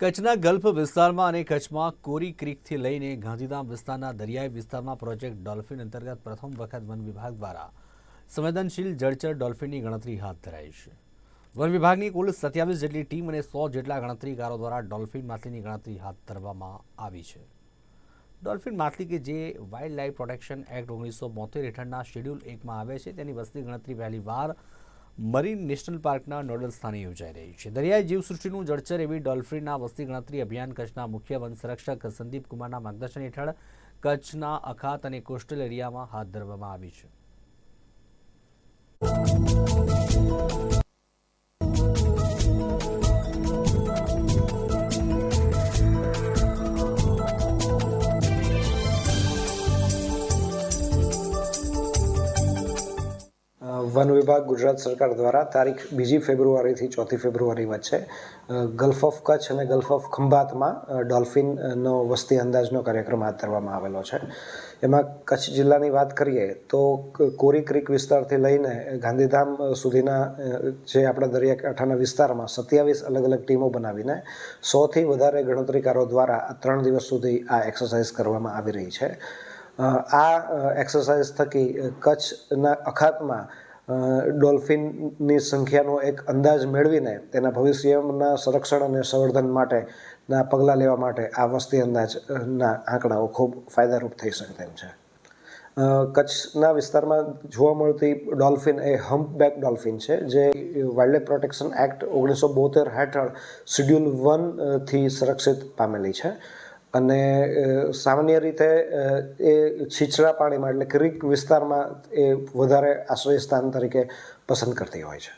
કચ્છના ગલ્ફ વિસ્તારમાં અને કચ્છમાં કોરી ક્રીકથી લઈને ગાંધીધામ વિસ્તારના દરિયાઈ વિસ્તારમાં પ્રોજેક્ટ ડોલ્ફિન અંતર્ગત પ્રથમ વખત વન વિભાગ દ્વારા સંવેદનશીલ જળચર ડોલ્ફિનની ગણતરી હાથ ધરાઈ છે. વન વિભાગની કુલ સત્યાવીસ જેટલી ટીમ અને સો જેટલા ગણતરીકારો દ્વારા ડોલ્ફિન માછલીની ગણતરી હાથ ધરવામાં આવી છે. ડોલ્ફિન માછલી કે જે વાઇલ્ડ લાઇફ પ્રોટેક્શન એક્ટ ઓગણીસો બોતેર હેઠળના શેડ્યુલ એકમાં આવે છે, તેની વસ્તી ગણતરી પહેલી વાર મરીન નેશનલ પાર્કના નોડલ સ્થાને યોજાઈ રહી છે. દરિયાઈ જીવસૃષ્ટિનું જળચર એવી ડોલ્ફિનના વસ્તી ગણતરી અભિયાન કચ્છના મુખ્ય વન સંરક્ષક સંદીપ કુમારના માર્ગદર્શન હેઠળ કચ્છના અખાત અને કોસ્ટલ એરિયામાં હાથ ધરવામાં આવી છે. વન વિભાગ ગુજરાત સરકાર દ્વારા તારીખ બીજી ફેબ્રુઆરીથી ચોથી ફેબ્રુઆરી વચ્ચે ગલ્ફ ઓફ કચ્છ અને ગલ્ફ ઓફ ખંભાતમાં ડોલ્ફિનનો વસ્તી અંદાજનો કાર્યક્રમ હાથ ધરવામાં આવેલો છે. એમાં કચ્છ જિલ્લાની વાત કરીએ તો કોરી ક્રીક વિસ્તારથી લઈને ગાંધીધામ સુધીના જે આપણા દરિયાકાંઠાના વિસ્તારમાં સત્યાવીસ અલગ અલગ ટીમો બનાવીને સોથી વધારે ગણતરીકારો દ્વારા ત્રણ દિવસ સુધી આ એક્સરસાઇઝ કરવામાં આવી રહી છે. આ એક્સરસાઇઝ થકી કચ્છના અખાતમાં ડોલ્ફિનની સંખ્યાનો એક અંદાજ મેળવીને તેના ભવિષ્યના સંરક્ષણ અને સંવર્ધન માટેના પગલાં લેવા માટે આ વસ્તી અંદાજના આંકડાઓ ખૂબ ફાયદારૂપ થઈ શકે તેમ છે. કચ્છના વિસ્તારમાં જોવા મળતી ડોલ્ફિન એ હમ્પબેક ડોલ્ફિન છે, જે વાઇલ્ડ પ્રોટેક્શન એક્ટ ઓગણીસો બોતેર હેઠળ શિડ્યુલ વનથી સંરક્ષિત પામેલી છે. અને સામાન્ય રીતે એ છીછરા પાણીમાં એટલે ક્રીક વિસ્તારમાં એ વધારે આશ્રય સ્થાન તરીકે પસંદ કરતી હોય છે.